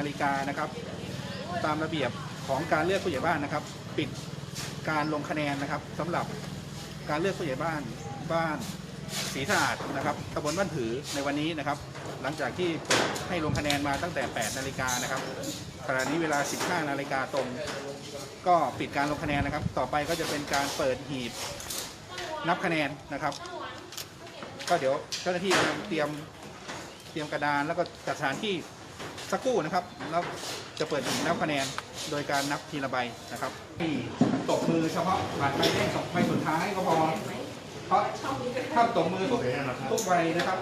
าฬิกานะครับ ตามระเบียบของการเลือกผู้ใหญ่บ้านนะครับ ปิดการลงคะแนนนะครับสำหรับการเลือกผู้ใหญ่บ้านบ้านศรีสะอาดนะครับตำบลบ้านผือในวันนี้นะครับ หลังจากที่ให้ลงคะแนนมาตั้งแต่ 8 นาฬิกานะครับขณะนี้เวลา 15 นาฬิกาตรง ก็ปิดการลงคะแนนนะครับ ต่อไปก็จะเป็นการเปิดหีบนับคะแนนนะครับ ก็เดี๋ยวเจ้าหน้าที่กำลังเตรียมเตรียมกระดานแล้วก็จัดสถานที่ สักครู่นะครับแล้วจะเปิดหีบนับคะแนนโดยการนับทีละใบนะครับที่ตบมือเฉพาะบัตรใบแรกสองใบสุดท้ายก็พอเพราะถ้าตบมือทุกทุกใบนะครับ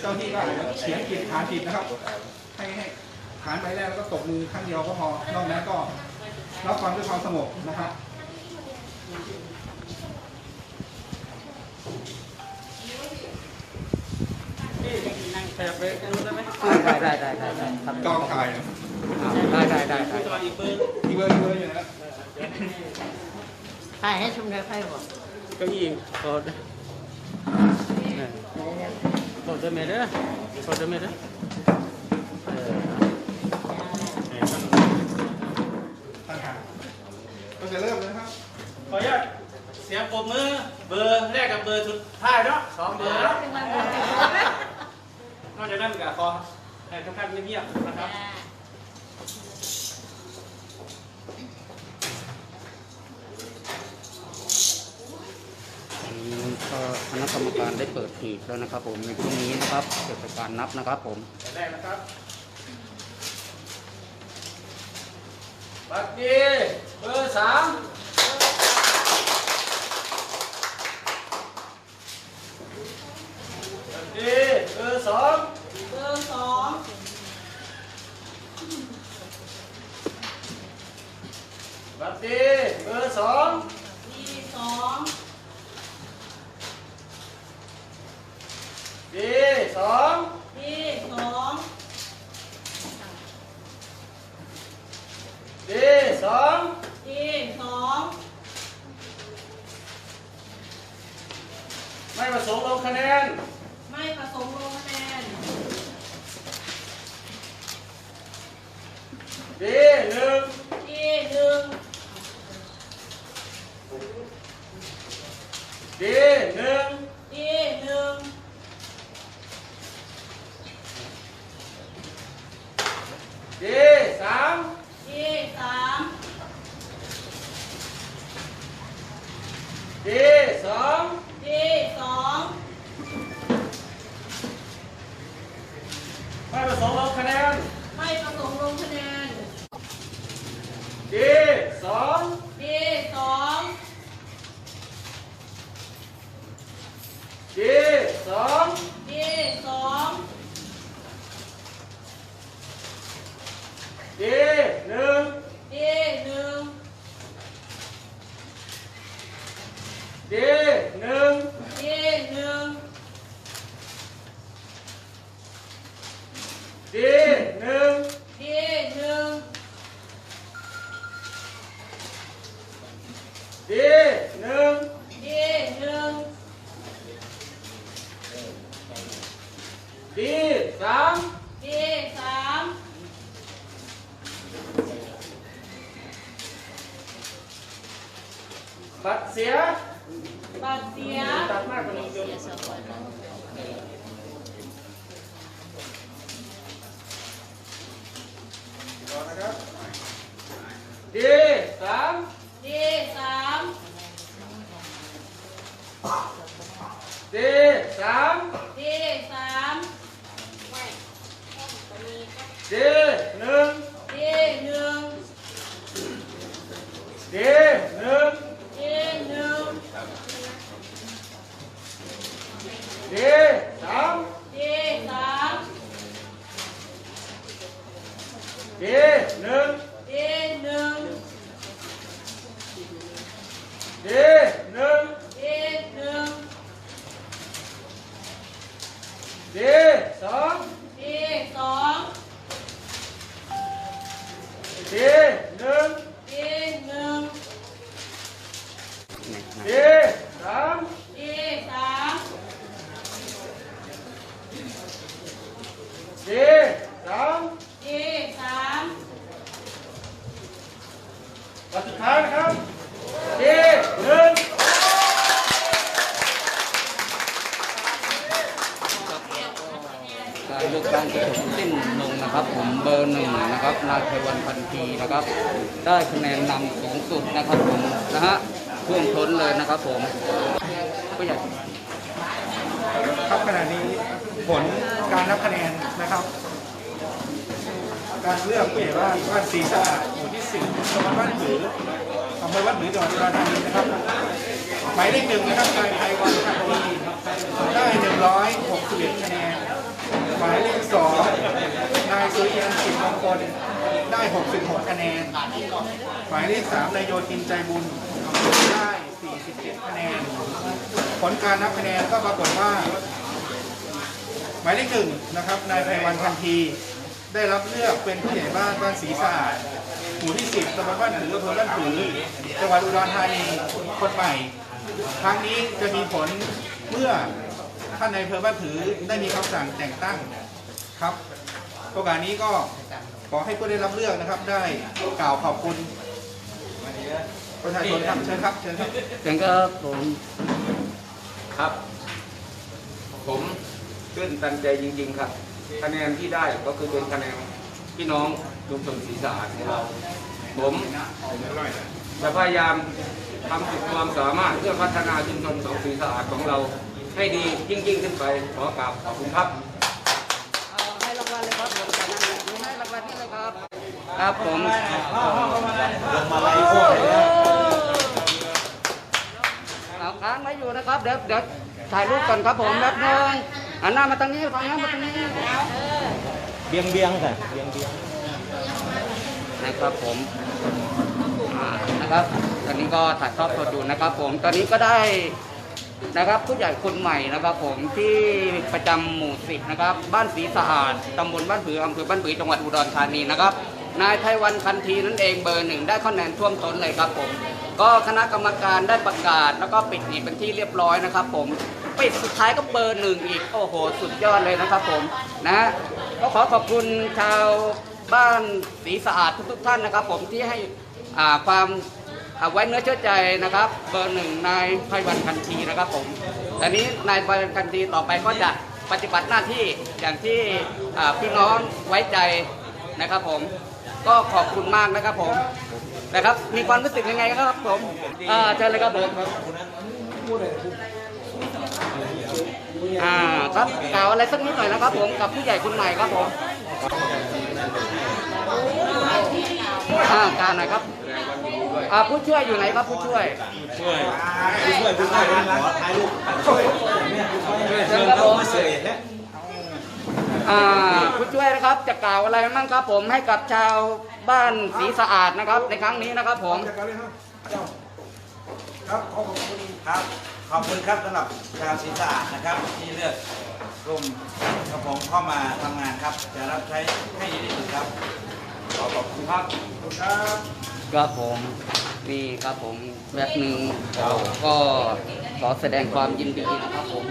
เจ้าที่ก็อาจจะเขียนผิดฐานผิดนะครับ ให้ให้ฐานใบแรกแล้วก็ตบมือครั้งเดียวก็พอนอกนั้นก็รับฟังด้วยความสงบนะครับได้ได้ได้ ได้ได้ครับกองถ่ายได้ได้ได้ได้อีเบอร์อีเบอร์อยู่นะถ่ายให้ชมเลยใครบอกเก้าอี้โดดโดดเมเด้อโดดเมเด้อเออตั้งหาก็จะเริ่มเลยนะครับ ขออนุญาตเสียงปรบมือ เบอร์แรกกับเบอร์สุดท้ายเนาะสองเบอร์เนาะนอกจากนั้นก็ขอ ให้ทุกท่านเงียบๆนะครับอันนี้ก็คณะกรรมการได้เปิดหีบแล้วนะครับ ผมในช่วงนี้นะครับเกิดจากการนับนะครับ ผมแรกนะครับบัตรดีเบอร์สามบัตรดีเบอร์สอง เบอร์สอง บัตรดีเบอร์สอง ทีสอง ดีสอง ทีสอง ดีสอง ทีสอง ไม่ ประสงค์ลงคะแนน ไม่ผสมลงคะแนนดีหนึ่งทีหนึ่งดีหนึ่ง ทีหนึ่ง ดีสาม ทีสาม ดีสอง ทีสอง ไม่ประสงค์ลงคะแนน ไม่ผสมลงคะแนน ดีสอง ทีสอง ดีสอง ทีสอง ดีหนึ่ง ทีหนึ่ง ดีหนึ่ง ทีหนึ่ง ดีหนึ่ง ทีหนึ่ง ดีหนึ่ง ทีหนึ่ง ดีสามทีสามบัตรเสีย บัตรเสีย ตัดมากกว่าหนึ่งจุดรอนะครับดีสาม ทีสาม ดีสาม ทีสาม ดีหนึ่ง ทีหนึ่ง ดีหนึ่ง ทีหนึ่ งดี วันสุดท้ายนะครับเจหนึ่งเลือกตั้งจะจบสิ้นลงนะครับ ผมเบอร์หนึ่งนะครับนายไพวันพันธีนะครับ ได้คะแนนนำสูงสุดนะครับผมนะฮะท่วมท้นเลยนะครับผมก็อยากครับขณะนี้ผลการนับคะแนนนะครับ การเลือกผู้ใหญ่บ้านบ้านสีสะอาด สิบตำบลบ้านผืออำเภอบ้านผือจังหวัดอุดรธานีนะครับ หมายเลขหนึ่งนะครับนายไพวันพันธีได้หนึ่งร้อยหกสิบเอ็ดคะแนน หมายเลขสองนายสุริยันสิบมงคลได้หกสิบหกคะแนน หมายเลขสามนายโยธินใจบุญได้สี่สิบเจ็ดคะแนน ผลการนับคะแนนก็ปรากฏว่า หมายเลขหนึ่งนะครับ นายไพวันพันธีได้รับเลือกเป็นผู้ใหญ่บ้านบ้านศรีสะอาด หมู่ที่สิบตำบลบ้านผืออำเภอบ้านผือจังหวัดอุดรธานีคนใหม่ครั้งนี้จะมีผลเมื่อท่านในอำเภอบ้านผือได้มีคำสั่งแต่งตั้งครับโอกาสนี้ก็ขอให้ผู้ได้รับเลือกนะครับได้กล่าวขอบคุณประชาชนครับเชิญครับเชิญครับเสียงก็ผมครับ ผมตื้นตันใจจริง ๆ ครับ คะแนนที่ได้ก็คือเป็นคะแนน พี่น้องชุมชนศรีสะอาดของเรา ผมจะพยายามทำสุดความสามารถเพื่อพัฒนาชุมชนของศรีสะอาดของเราให้ดียิ่งยิ่งๆขึ้นไปขอกราบขอบคุณครับเอาให้รางวัลเลยครับผมขอนั่งเลยให้รางวัลนี่เลยครับ ครับผมเอาค้างไว้อยู่นะครับ เดี๋ยวเดี๋ยวถ่ายรูปก่อนครับผมแป๊บนึงหันหน้ามาทางนี้ฟังหน้ามาทางนี้ เบียงเบียงค่ะเบียงเบียงนะครับผมอ่านะครับ ตอนนี้ก็ถ่ายทอดสดอยู่นะครับ ผม ตอนนี้ก็ได้นะครับ ผู้ใหญ่คนใหม่นะครับ ผมที่ประจำหมู่สิบนะครับ บ้านศรีสะอาดตำบลบ้านผืออำเภอบ้านผือจังหวัดอุดรธานีนะครับ นายไพวันคันทีนั่นเองเบอร์หนึ่งได้คะแนนท่วมท้นเลยครับผม ก็คณะกรรมการได้ประกาศแล้วก็ปิดหีบเป็นที่เรียบร้อยนะครับ ผม ปิดสุดท้ายก็เบอร์หนึ่งอีก โอ้โห สุดยอดเลยนะครับผมนะก็ขอขอบคุณชาวบ้านศรีสะอาดทุกๆท่านนะครับ ผมที่ให้ความไว้เนื้อเชื่อใจนะครับ เบอร์หนึ่งนายไพวันคันทีนะครับผมตอนนี้นายไพวันคันทีต่อไปก็จะปฏิบัติหน้าที่อย่างที่พี่น้องไว้ใจนะครับ ผมก็ขอบคุณมากนะครับผมนะครับ มีความรู้สึกยังไงครับผมเชิญเลยครับผม อ่าครับกล่าวอะไรสักนิดหน่อยนะครับผมกับผู้ใหญ่คนใหม่ครับผมอ่ากล่าวหน่อยครับอ่าผู้ช่วยอยู่ไหนครับผู้ช่วยช่วยช่วยคุณช่วยถ่ายรูปช่วยเชิญครับผมอ่าผู้ช่วยนะครับจะกล่าวอะไรบ้างครับผมให้กับชาวบ้านศรีสะอาดนะครับ ในครั้งนี้นะครับผมครับขอบคุณครับ ขอบคุณครับสำหรับชาวศรีสะอาดนะครับ ที่เลือกกลุ่มกับผมเข้ามาทำงานครับ จะรับใช้ให้ดีที่สุดครับ ขอขอบคุณครับครับครับผมนี่ครับผมแบบหนึ่งก็ขอแสดงความยินดีนะครับผม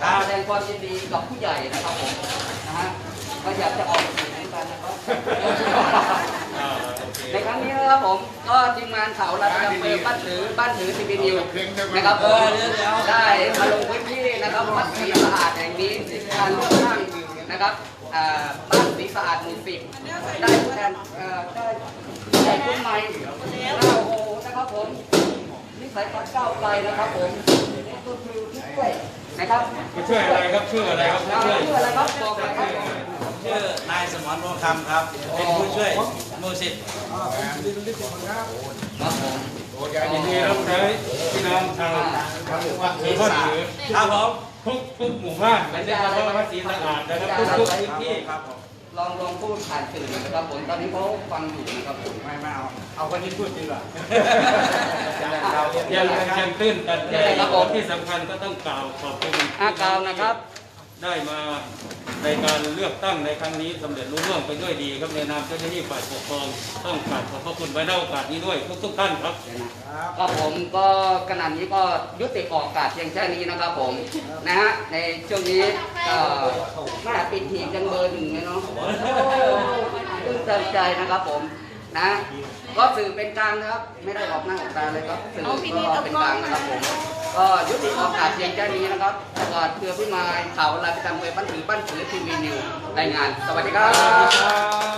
ขอแสดงความยินดีกับผู้ใหญ่นะครับผมนะฮะก็อยากจะออกสื่อเหมือนกันนะครับ ในครั้งนี้นะครับผมก็ทีมงานข่าวรัฐอำเภอบ้านถือบ้านถือทีวีนิวนะครับผมได้มาลงพื้นที่นะครับวัดศรีสะอาดแห่งนี้การเลือกตั้งนะครับอ่าบ้านศรีสะอาดหมู่สิบได้ผู้แทนเอ่อได้ผู้ใหญ่คนใหม่หน้าโอ้โหนะครับผมนิสัยปัดก้าวไกลนะครับผมนี่ก็คือผู้ช่วยนะครับช่วยอะไรครับช่วยอะไรครับอ่าช่วยชื่ออะไรครับบอกหน่อยครับชื่อนายสมรพงษ์คำครับเป็นผู้ช่วย หมู่สิบครับผมยินดีรับใช้พี่น้องชาวศรีสะอาดครับผมทุกทุกหมู่บ้านไม่ใช่เฉพาะวัดศรีสะอาดนะครับทุกทุกพื้นที่ครับผมลองลองพูดผ่านสื่อหน่อยนะครับผมตอนนี้เขาฟังอยู่นะครับผมไม่ไม่เอาเอาคนที่พูดดีกว่ายังยังตื้นตันใจที่สำคัญก็ต้องกล่าวขอบคุณอากาวนะครับ ได้มาในการเลือกตั้งในครั้งนี้สำเร็จรุ่ร่วงไปด้วยดีครับในนามเจ้าหน้าที่ฝ่ายปกครองต้องกราบขอบพระคุณไว้ในโอกาสนี้ด้วยทุกทุกท่านครับก็ผมก็ขนาดนี้ก็ยุติออกอากาศเพียงแค่นี้นะครับผมนะฮะในช่วงนี้ก็แม่ปิดหีบยังเบอร์หนึ่งเลยเนาะตื้นตันใจนะครับผมนะก็สื่อเป็นกลางนะครับ ไม่ได้ออกหน้าออกตาเลยครับสื่อก็เป็นกลางนะครับผม ก็ยุติโอกาสเพียงแค่นี้นะครับกอดเพื่อพี่มายข่าวลายประจำเวบ้านถือบ้านถือทีวีนิวรายงาน สวัสดีครับ